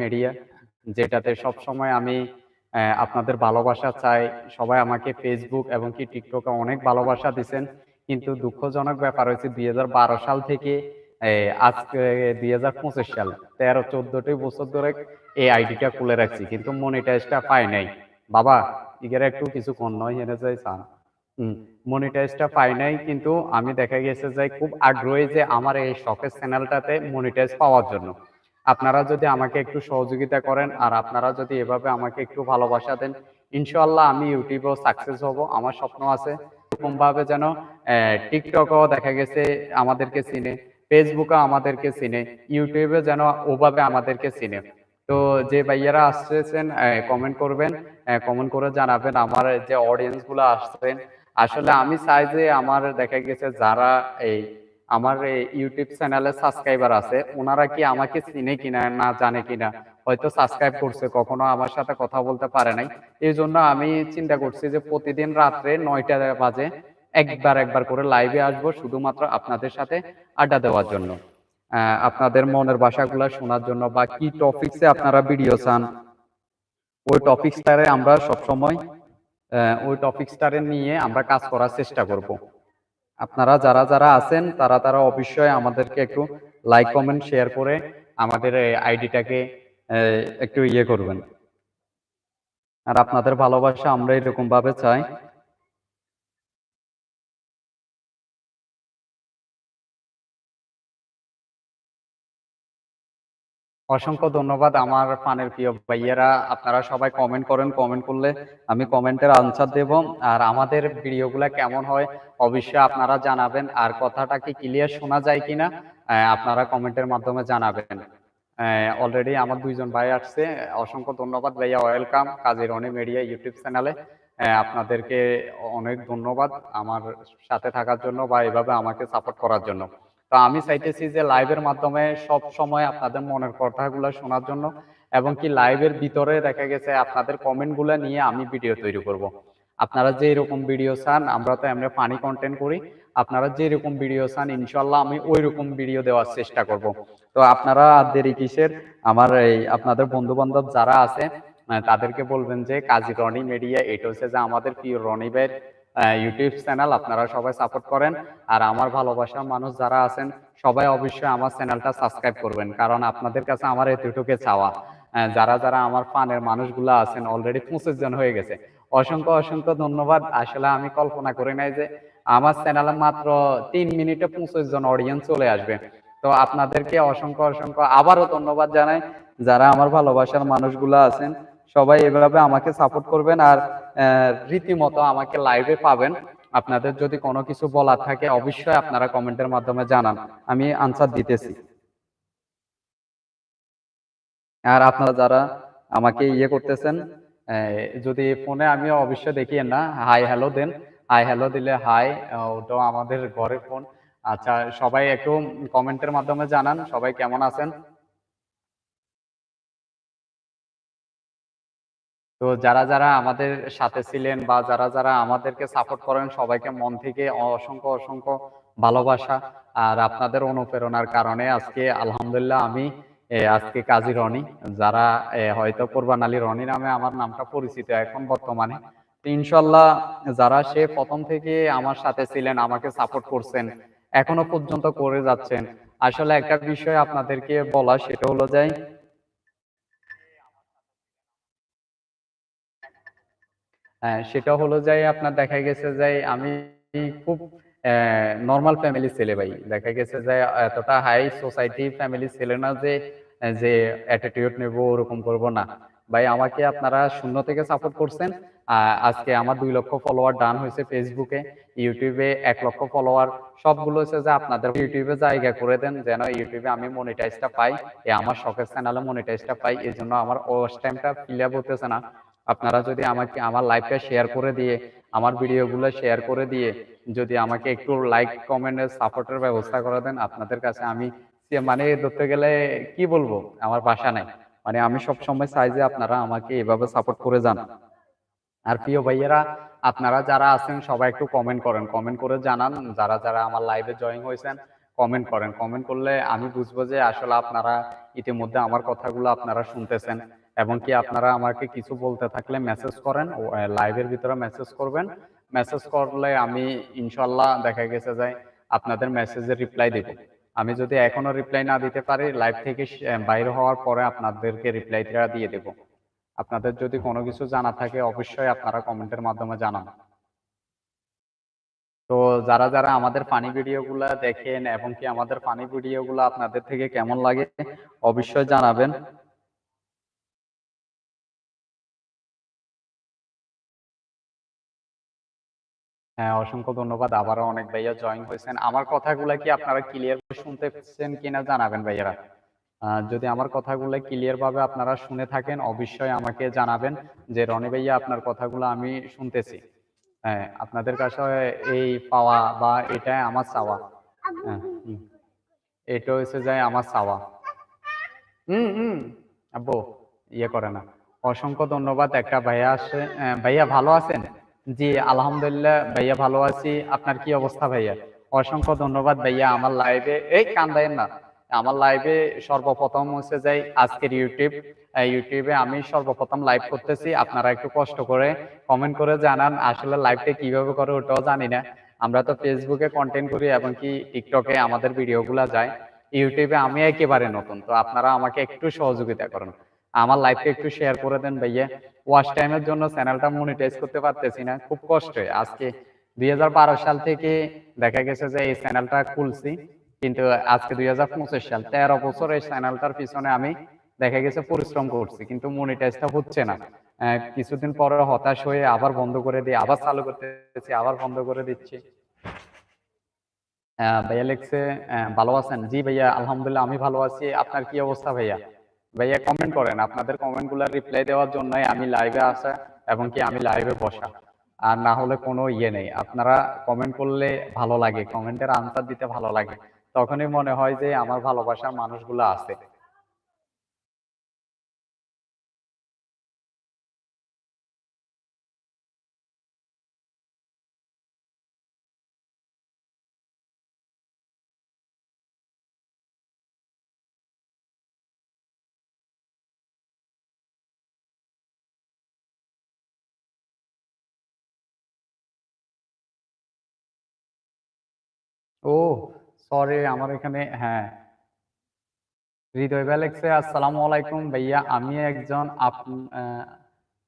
Media যেটাতে সব সময় আমি আপনাদের ভালোবাসা চাই। সবাই আমাকে ফেসবুক এবং কি টিকটকে অনেক ভালোবাসা দিছেন। কিন্তু দুঃখজনক ব্যাপার হয়েছে, দুই সাল থেকে আজকে দুই সাল তেরো চোদ্দটি বছর ধরে এই আইডিটা খুলে রাখছি। কিন্তু মনিটাইজটা পাই নাই। বাবা, ইগের একটু কিছু কম নয় হেনে যাই চান মনিটাইজটা পাই নাই, কিন্তু আমি দেখা গেছে যে খুব আগ্রহী যে আমার এই শখের চ্যানেলটাতে মনিটাইজ পাওয়ার জন্য। আপনারা যদি আমাকে একটু সহযোগিতা করেন আর আপনারা যদি এভাবে আমাকে একটু ভালোবাসা দেন ইনশাল্লাহ আমি ইউটিউবেও সাকসেস হব, আমার স্বপ্ন আছে এরকম ভাবে যেন টিকটকও দেখা গেছে আমাদেরকে চিনে ফেসবুকে আমাদেরকে চিনে, ইউটিউবে যেন ওভাবে আমাদেরকে চিনে। তো যে ভাইয়ারা আসতেছেন কমেন্ট করবেন কমেন্ট করে জানাবেন আমার যে অডিয়েন্সগুলো আসছেন। আসলে আমি চাই যে আমার দেখা গেছে যারা এই আমার ইউটিউব চ্যানেলে সাবস্ক্রাইবার আছে, ওনারা কি আমাকে চিনে কিনা, না জানে কিনা, হয়তো সাবস্ক্রাইব করছে, কখনো আমার সাথে কথা বলতে পারে নাই। এই জন্য আমি চিন্তা করছি যে প্রতিদিন রাত্রে নয়টা বাজে একবার একবার করে লাইভে আসব, শুধুমাত্র আপনাদের সাথে আড্ডা দেওয়ার জন্য। আপনাদের মনের ভাষাগুলো শোনার জন্য বা কি টপিকসে আপনারা ভিডিও চান, ওই টপিকসটারে আমরা সবসময় ওই টপিকসটারে নিয়ে আমরা কাজ করার চেষ্টা করব। আপনারা যারা যারা আছেন, তারা তারা অবশ্যই আমাদেরকে একটু লাইক কমেন্ট শেয়ার করে আমাদের আইডিটাকে একটু ইয়ে করবেন। আর আপনাদের ভালোবাসা আমরা এরকম ভাবে চাই। অসংখ্য ধন্যবাদ আমার পানের প্রিয় ভাইয়েরা। আপনারা সবাই কমেন্ট করেন কমেন্ট করলে আমি কমেন্টের আনসার দেব। আর আমাদের ভিডিওগুলো কেমন হয় অবশ্যই আপনারা জানাবেন। আর কথাটা কি ক্লিয়ার শোনা যায় কিনা আপনারা কমেন্টের মাধ্যমে জানাবেন। অলরেডি আমার দুইজন ভাই আসছে। অসংখ্য ধন্যবাদ ভাইয়া welcome Kazi Roni media YouTube চ্যানেলে আপনাদেরকে অনেক ধন্যবাদ আমার সাথে থাকার জন্য বা এভাবে আমাকে সাপোর্ট করার জন্য। তো আমি চাইতেছি যে লাইভের মাধ্যমে সব সময় আপনাদের মনের কথাগুলো শোনার জন্য এবং কি লাইভের ভিতরে দেখা গেছে আপনাদের কমেন্টগুলো নিয়ে আমি ভিডিও তৈরি করব। আপনারা যে এরকম ভিডিও চান, আমরা তো এমনি ফানি কন্টেন্ট করি আপনারা যে এরকম ভিডিও চান ইনশাল্লাহ আমি ওই রকম ভিডিও দেওয়ার চেষ্টা করব। তো আপনারা দেরি কিসের আমার এই আপনাদের বন্ধু বান্ধব যারা আছে তাদেরকে বলবেন যে কাজী রনি মিডিয়া এটা হচ্ছে যে আমাদের প্রিয় রনি ভাইয়ের ইউটিউব চ্যানেল আপনারা সবাই সাপোর্ট করেন। আর আমার ভালোবাসার মানুষ যারা আছেন, সবাই অবশ্যই আমার চ্যানেলটা সাবস্ক্রাইব করবেন। কারণ আপনাদের কাছে আমার এতটুকু চাওয়া। যারা যারা আমার ফানের মানুষগুলো আছেন অলরেডি পঁচিশ জন হয়ে গেছে। অসংখ্য অসংখ্য ধন্যবাদ। আসলে আমি কল্পনা করি নাই যে আমার চ্যানেলে মাত্র তিন মিনিটে পঁচিশ জন অডিয়েন্স চলে আসবে। তো আপনাদেরকে অসংখ্য অসংখ্য আবারও ধন্যবাদ জানাই। যারা আমার ভালোবাসার মানুষগুলো আছেন সবাই এভাবে আমাকে সাপোর্ট করবেন আর রীতিমতো আমাকে লাইভে পাবেন। আপনাদের যদি কোনো কিছু বলার থাকে অবশ্যই আপনারা কমেন্টের মাধ্যমে জানান। আমি আনসার দিতেছি। আর আপনারা যারা আমাকে ইয়ে করতেছেন যদি ফোনে আমি অবশ্যই দেখি না হাই হ্যালো দেন। হাই হ্যালো দিলে হাই ওটাও আমাদের ঘরের ফোন আচ্ছা সবাই একটু কমেন্টের মাধ্যমে জানান, সবাই কেমন আছেন? তো যারা যারা আমাদের সাথে ছিলেন বা যারা যারা আমাদেরকে সাপোর্ট করেন, সবাইকে মন থেকে অসংখ্য অসংখ্য ভালোবাসা আর আপনাদের অনুপ্রেরণার কারণে আজকে আলহামদুলিল্লাহ আমি আজকে কাজী রনি, যারা হয়তো কোরবান আলী রনি নামে আমার নামটা পরিচিত এখন বর্তমানে। ইনশাল্লাহ যারা, সে প্রথম থেকে আমার সাথে ছিলেন, আমাকে সাপোর্ট করছেন, এখনও পর্যন্ত করে যাচ্ছেন। আসলে একটা বিষয় আপনাদেরকে বলা, সেটা হলো যে হ্যাঁ সেটা হলো যে আপনার দেখা গেছে যে আমি খুব নর্মাল ফ্যামিলি ছেলে ভাই। দেখা গেছে যে এতটা হাই সোসাইটি ফ্যামিলি ছেলে না যে যে অ্যাটিটিউড নেব, ওরকম করব না। ভাই, আমাকে আপনারা শূন্য থেকে সাপোর্ট করছেন। আজকে আমার দুই লক্ষ ফলোয়ার ডান হয়েছে ফেসবুকে ইউটিউবে এক লক্ষ ফলোয়ার সবগুলো হচ্ছে যে আপনাদের ইউটিউবে জায়গা করে দেন, যেন ইউটিউবে আমি মনিটাইজটা পাই। এ আমার শখের চ্যানেলে মনিটাইজটা পাই। এই জন্য আমার ওয়াচ টাইমটা ফিল আপ হতেছে না। আপনারা যদি আমাকে আমার লাইভটা শেয়ার করে দিয়ে, আমার ভিডিওগুলো শেয়ার করে দিয়ে, যদি আমাকে একটু লাইক কমেন্টের সাপোর্টের ব্যবস্থা করে দেন, আপনাদের কাছে আমি মানে ধরতে গেলে কি বলব? আমার বাসা নাই। মানে আমি সব সময় চাই যে আপনারা আমাকে এভাবে সাপোর্ট করে যান। আর প্রিয় ভাইয়েরা, আপনারা যারা আছেন, সবাই একটু কমেন্ট করেন। কমেন্ট করে জানান, যারা যারা আমার লাইভে জয়েন হয়েছেন কমেন্ট করেন। কমেন্ট করলে আমি বুঝব যে আসলে আপনারা ইতিমধ্যে আমার কথাগুলো আপনারা শুনতেছেন। এবং কি আপনারা আমাকে কিছু বলতে থাকলে মেসেজ করেন লাইভের ভিতরে মেসেজ করবেন। মেসেজ করলে আমি ইনশাল্লাহ দেখা গেছে যে আপনাদের মেসেজের রিপ্লাই দেব। আমি যদি এখনও রিপ্লাই না দিতে পারি লাইভ থেকে বাইরে হওয়ার পরে আপনাদেরকে রিপ্লাইটা দিয়ে দেব। আপনাদের যদি কোনো কিছু জানা থাকে, অবশ্যই আপনারা কমেন্টের মাধ্যমে জানান। তো যারা যারা আমাদের ফানি ভিডিওগুলো দেখেন, এবং কি আমাদের ফানি ভিডিওগুলো আপনাদের থেকে কেমন লাগে, অবশ্যই জানাবেন। হ্যাঁ অসংখ্য ধন্যবাদ। আবারও অনেক ভাইয়া জয়েন হয়েছেন। আমার কথাগুলো কি আপনারা ক্লিয়ার শুনতে পাচ্ছেন কিনা জানাবেন ভাইয়ারা? যদি আমার কথাগুলো ক্লিয়ার ভাবে আপনারা শুনে থাকেন, অবশ্যই আমাকে জানাবেন যে রনি ভাইয়া আপনার কথাগুলো আমি শুনতেছি। হ্যাঁ আপনাদের কাছে এই পাওয়া বা এটা আমার চাওয়া। এটা হচ্ছে যায় আমার চাওয়া। হুম হুম। আব্বু ইয়ে করে না। অসংখ্য ধন্যবাদ। একটা ভাইয়া আসে ভাইয়া ভালো আছেন? জি, আলহামদুলিল্লাহ, ভাইয়া ভালো আছি। আপনার কি অবস্থা ভাইয়া? অসংখ্য ধন্যবাদ ভাইয়া আমার লাইভে এই কান্দায়েন না, আমার লাইভে সর্বপ্রথম হচ্ছে যাই আজকের ইউটিউব ইউটিউবে আমি সর্বপ্রথম লাইভ করতেছি। আপনারা একটু কষ্ট করে কমেন্ট করে জানান, আসলে লাইভটা কীভাবে করে ওটাও জানি না। আমরা তো ফেসবুকে কন্টেন্ট করি এবং কি টিকটকে আমাদের ভিডিওগুলো যায়। ইউটিউবে আমি একেবারে নতুন, তো আপনারা আমাকে একটু সহযোগিতা করুন। আমার লাইভটা একটু শেয়ার করে দেন ভাইয়া। ওয়াচ টাইমের জন্য চ্যানেলটা মনিটাইজ করতে পারতেছি না, খুব কষ্ট। আজকে দুই হাজার বারো সাল থেকে দেখা গেছে যে এই চ্যানেলটা খুলছি, কিন্তু আজকে দুই সাল, তেরো বছর এই চ্যানেলটার পিছনে আমি দেখা গেছে পরিশ্রম করছি, কিন্তু মনিটাইজটা হচ্ছে না। কিছুদিন পরে হতাশ হয়ে আবার বন্ধ করে দিই আবার চালু করতেছি, আবার বন্ধ করে দিচ্ছি। ভাইয়া লিখছে ভালো আছেন? জি ভাইয়া, আলহামদুলিল্লাহ, আমি ভালো আছি। আপনার কি অবস্থা ভাইয়া? ভাইয়া কমেন্ট করেন, আপনাদের কমেন্টগুলা রিপ্লাই দেওয়ার জন্যই আমি লাইভে আসা এবং কি আমি লাইভে বসা। আর না হলে কোনো ইয়ে নেই। আপনারা কমেন্ট করলে ভালো লাগে কমেন্টের আনসার দিতে ভালো লাগে। তখনই মনে হয় যে আমার ভালোবাসার মানুষগুলো আছে। ও সরি আমার এখানে হ্যাঁ। হৃদয় ব্যালেক্সে, আসসালামু আলাইকুম ভাইয়া, আমি একজন আপ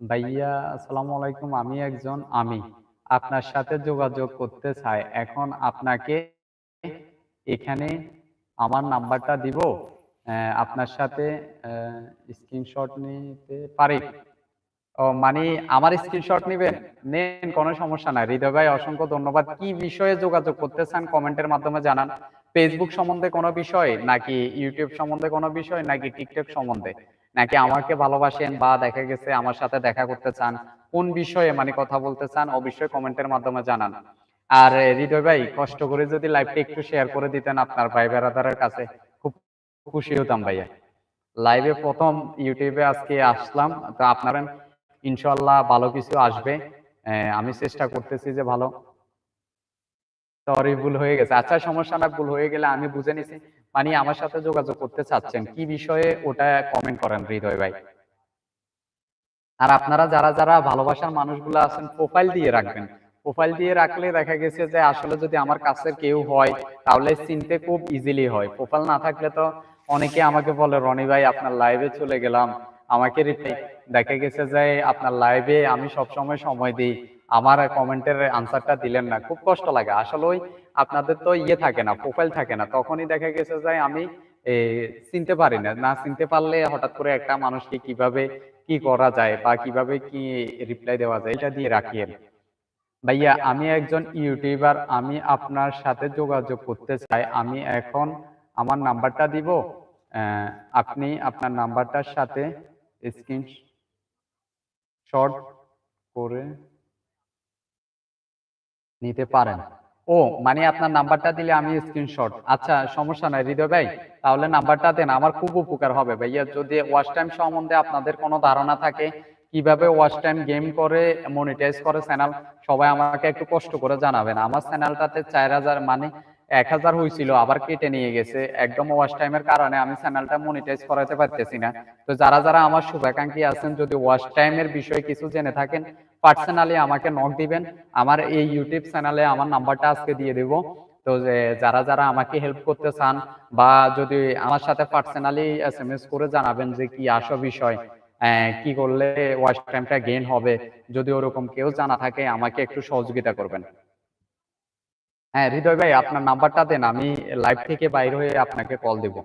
ভাইয়া, আসসালামু আলাইকুম, আমি একজন আমি আপনার সাথে যোগাযোগ করতে চাই। এখন আপনাকে এখানে আমার নাম্বারটা দিব আপনার সাথে স্ক্রিনশট নিতে পারি। ও মানে আমার স্ক্রিনশট নেবেন? নেন কোনো সমস্যা নাই। হৃদয় ভাই অসংখ্য ধন্যবাদ। কি বিষয়ে যোগাযোগ করতে চান কমেন্টের মাধ্যমে জানান। ফেসবুক সম্বন্ধে কোনো বিষয় নাকি ইউটিউব সম্বন্ধে কোনো বিষয় নাকি টিকটক সম্বন্ধে? নাকি আমাকে ভালোবাসেন বা দেখা গেছে আমার সাথে দেখা করতে চান? কোন বিষয়ে মানে কথা বলতে চান অবশ্যই কমেন্টের মাধ্যমে জানান। আর হৃদয় ভাই কষ্ট করে যদি লাইভটা একটু শেয়ার করে দিতেন আপনার ভাই বেড়াদারের কাছে খুব খুশি হতাম ভাইয়া। লাইভে প্রথম ইউটিউবে আজকে আসলাম। তো আপনারা ইনশাল্লাহ ভালো কিছু আসবে। আমি চেষ্টা করতেছি যে ভালো। সরি, ভুল হয়ে গেছে। আচ্ছা সমস্যা না, ভুল হয়ে গেলে আমি বুঝে নিছি। মানে আমার সাথে যোগাযোগ করতে চাচ্ছেন, কি বিষয়ে ওটা কমেন্ট করেন হৃদয় ভাই। আর আপনারা যারা যারা ভালোবাসার মানুষগুলো আছেন প্রোফাইল দিয়ে রাখবেন। প্রোফাইল দিয়ে রাখলে দেখা গেছে যে আসলে যদি আমার কাছের কেউ হয়, তাহলে চিনতে খুব ইজিলি হয়। প্রোফাইল না থাকলে তো অনেকে আমাকে বলে, রনি ভাই, আপনার লাইভে চলে গেলাম। আমাকে রিপ্লাই দেখা গেছে যে আপনার লাইভে আমি সব সময় সময় দিই। আমার কমেন্টের আনসারটা দিলেন না। খুব কষ্ট লাগে। আসলে ওই আপনাদের তো ইয়ে থাকে না প্রোফাইল থাকে না। তখনই দেখা গেছে যে আমি চিনতে পারি না। না চিনতে পারলে হঠাৎ করে একটা মানুষকে কীভাবে কি করা যায় বা কীভাবে কি রিপ্লাই দেওয়া যায়, এটা দিয়ে রাখি ভাইয়া, আমি একজন ইউটিউবার আমি আপনার সাথে যোগাযোগ করতে চাই। আমি এখন আমার নাম্বারটা দিব। আপনি আপনার নাম্বারটার সাথে স্ক্রিন শর্ট করে নিতে পারেন। ও মানে আপনার নাম্বারটা দিলে আমি স্ক্রিনশট আচ্ছা সমস্যা নাই হৃদয় ভাই তাহলে নাম্বারটা দেন আমার খুব উপকার হবে ভাইয়া। যদি ওয়াচ টাইম সম্বন্ধে আপনাদের কোনো ধারণা থাকে কীভাবে ওয়াচ টাইম গেম করে মনিটাইজ করে চ্যানেল সবাই আমাকে একটু কষ্ট করে জানাবেন। আমার চ্যানেলটাতে চার হাজার মানে এক হাজার হয়েছিল আবার কেটে নিয়ে গেছে। একদম ওয়াচ টাইমের কারণে আমি চ্যানেলটা মনিটাইজ করাতে পারতেছি না। তো যারা যারা আমার শুভাকাঙ্ক্ষী আছেন, যদি ওয়াচ টাইমের বিষয়ে কিছু জেনে থাকেন পার্সোনালি আমাকে নক দিবেন। আমার এই ইউটিউব চ্যানেলে আমার নাম্বারটা আজকে দিয়ে দেব। তো যারা যারা আমাকে হেল্প করতে চান বা যদি আমার সাথে পার্সোনালি এস এম এস করে জানাবেন যে কি আসো বিষয় কি করলে ওয়াচ টাইমটা গেইন হবে, যদি ওরকম কেউ জানা থাকে, আমাকে একটু সহযোগিতা করবেন। হ্যাঁ হৃদয় ভাই আপনার নাম্বারটা দেন আমি লাইভ থেকে বাইর হয়ে আপনাকে কল দেব।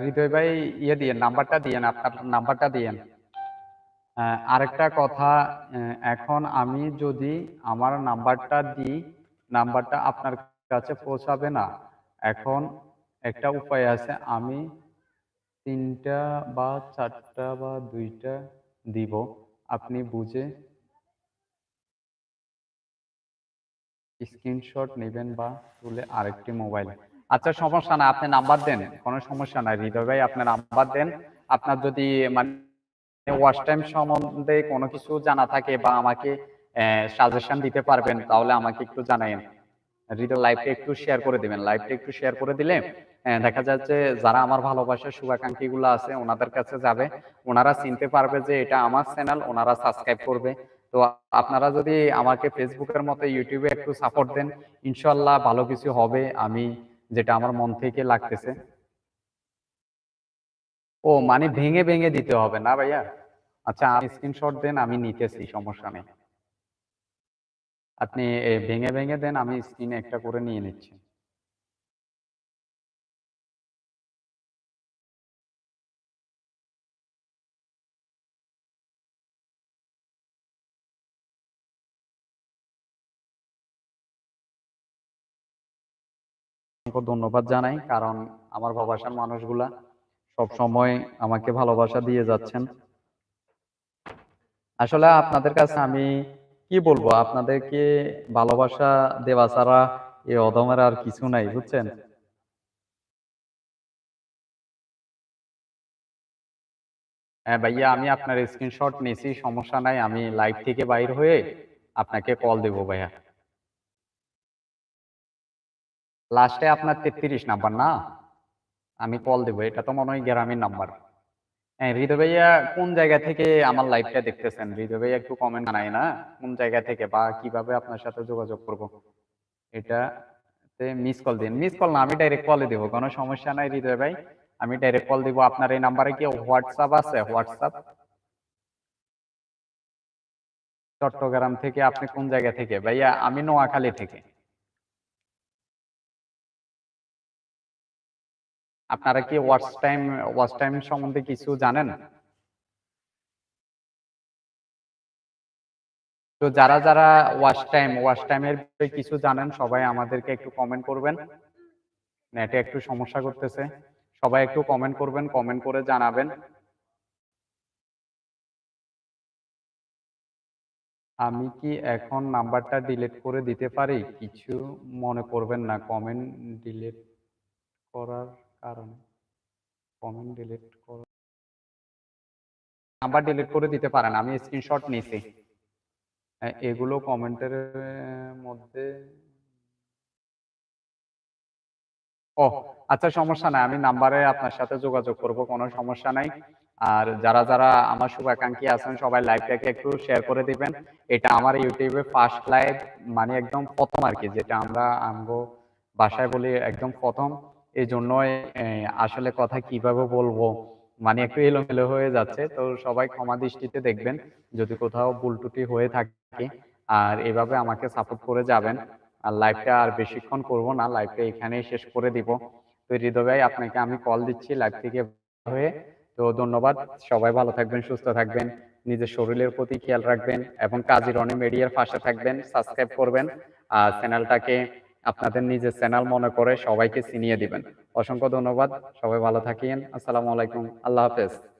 হৃদয় ভাই ইয়ে দিয়ে নাম্বারটা দিয়েন, আপনার নাম্বারটা দিয়েন। আরেকটা কথা এখন আমি যদি আমার নাম্বারটা দিই, নাম্বারটা আপনার কাছে পৌঁছাবে না, এখন একটা উপায় আছে, আমি তিনটা বা চারটা বা দুইটা দিব, আপনি বুঝে স্ক্রিনশট নেবেন বা তুলে আরেকটি মোবাইল আচ্ছা সমস্যা না আপনি নাম্বার দেন, কোনো সমস্যা নাই, হৃদয় ভাই, আপনি নাম্বার দেন, আপনার যদি মানে ওয়াচ টাইম সম্বন্ধে কোনো কিছু জানা থাকে বা আমাকে সাজেশন দিতে পারবেন, তাহলে আমাকে একটু জানাইন হৃদয় লাইভটা একটু শেয়ার করে দিবেন লাইভটা একটু শেয়ার করে দিলে দেখা যাচ্ছে যারা আমার ভালোবাসার শুভাকাঙ্ক্ষী গুলো আছে, ওনাদের কাছে যাবে, ওনারা চিনতে পারবে যে এটা আমার চ্যানেল ওনারা সাবস্ক্রাইব করবে। তো আপনারা যদি আমাকে ফেসবুকের মতো ইউটিউবে একটু সাপোর্ট দেন, ইনশাল্লাহ ভালো কিছু হবে, আমি যেটা আমার মন থেকে লাগতেছে। ও মানে ভেঙে ভেঙে দিতে হবে না ভাইয়া? আচ্ছা আপনি স্ক্রিনশট দেন, আমি নিতেছি, সমস্যা নেই। আপনি ভেঙে ভেঙে দেন, আমি স্ক্রিনে একটা করে নিয়ে নিচ্ছি। অসংখ্য ধন্যবাদ জানাই, কারণ আমার ভালোবাসার মানুষগুলা সব সময় আমাকে ভালোবাসা দিয়ে যাচ্ছেন। আসলে আপনাদের কাছে আমি কি বলব, আপনাদেরকে ভালোবাসা দেওয়া ছাড়া এই অদমের আর কিছু নাই, বুঝছেন? হ্যাঁ ভাইয়া, আমি আপনার স্ক্রিনশট নিয়েছি, সমস্যা নাই, আমি লাইভ থেকে বাইর হয়ে আপনাকে কল দেবো ভাইয়া। লাস্টে আপনার তেত্রিশ নাম্বার না? আমি কল দেবো, এটা তো মনে হয় গ্রামের নাম্বার হ্যাঁ হৃদয় ভাইয়া, কোন জায়গা থেকে আমার লাইভটা দেখতেছেন? হৃদয় ভাইয়া একটু কমেন্ট জানাই না, কোন জায়গা থেকে বা কীভাবে আপনার সাথে যোগাযোগ করব? এটা মিস কল দিন। মিস কল না, আমি ডাইরেক্ট কলে দেবো, কোনো সমস্যা নাই হৃদয় ভাই। আমি ডাইরেক্ট কল দিব, আপনার এই নাম্বারে কি হোয়াটসঅ্যাপ আছে? হোয়াটসঅ্যাপ চট্টগ্রাম থেকে আপনি কোন জায়গা থেকে? ভাইয়া, আমি নোয়াখালী থেকে। আপনারা কি ওয়াচ টাইম ওয়াচ টাইম সম্বন্ধে কিছু জানেন? তো যারা যারা ওয়াচ টাইম ওয়াচ টাইমের কিছু জানেন, সবাই আমাদেরকে একটু কমেন্ট করবেন। নেটে একটু সমস্যা করতেছে। সবাই একটু কমেন্ট করবেন কমেন্ট করে জানাবেন। আমি কি এখন নাম্বারটা ডিলিট করে দিতে পারি? কিছু মনে করবেন না। কমেন্ট ডিলিট করার কারণে কমেন্ট ডিলিট করার নাম্বার ডিলিট করে দিতে পারেন আমি স্ক্রিনশট নিয়েছি এ- এগুলো কমেন্টের মধ্যে ও আচ্ছা সমস্যা নাই, আমি নাম্বারে আপনার সাথে যোগাযোগ করব, কোনো সমস্যা নাই। আর যারা যারা আমার শুভাকাঙ্ক্ষী আছেন, সবাই লাইভটাকে একটু শেয়ার করে দিবেন। এটা আমার ইউটিউবে ফার্স্ট লাইভ মানে একদম প্রথম আর কি, যেটা আমরা আমগো বাসায় বলি একদম প্রথম। এই জন্যই আসলে কথা কীভাবে বলব? মানে একটু এলোমেলো হয়ে যাচ্ছে, তো সবাই ক্ষমা দৃষ্টিতে দেখবেন। যদি কোথাও ভুল ত্রুটি হয়ে থাকে, আর এভাবে আমাকে সাপোর্ট করে যাবেন, আর লাইভটা আর বেশিক্ষণ করব না লাইভটা এখানেই শেষ করে দিব। তো হৃদয় ভাই, আপনাকে আমি কল দিচ্ছি লাইভ থেকে হয়ে। তো ধন্যবাদ, সবাই ভালো থাকবেন, সুস্থ থাকবেন, নিজের শরীরের প্রতি খেয়াল রাখবেন, এবং কাজী রনি মিডিয়ার পাশে থাকবেন সাবস্ক্রাইব করবেন, আর চ্যানেলটাকে আপনাদের নিজের চ্যানেল মনে করে সবাইকে চিনিয়ে দিবেন। অসংখ্য ধন্যবাদ। সবাই ভালো থাকেন। আসসালামু আলাইকুম। আল্লাহ হাফেজ।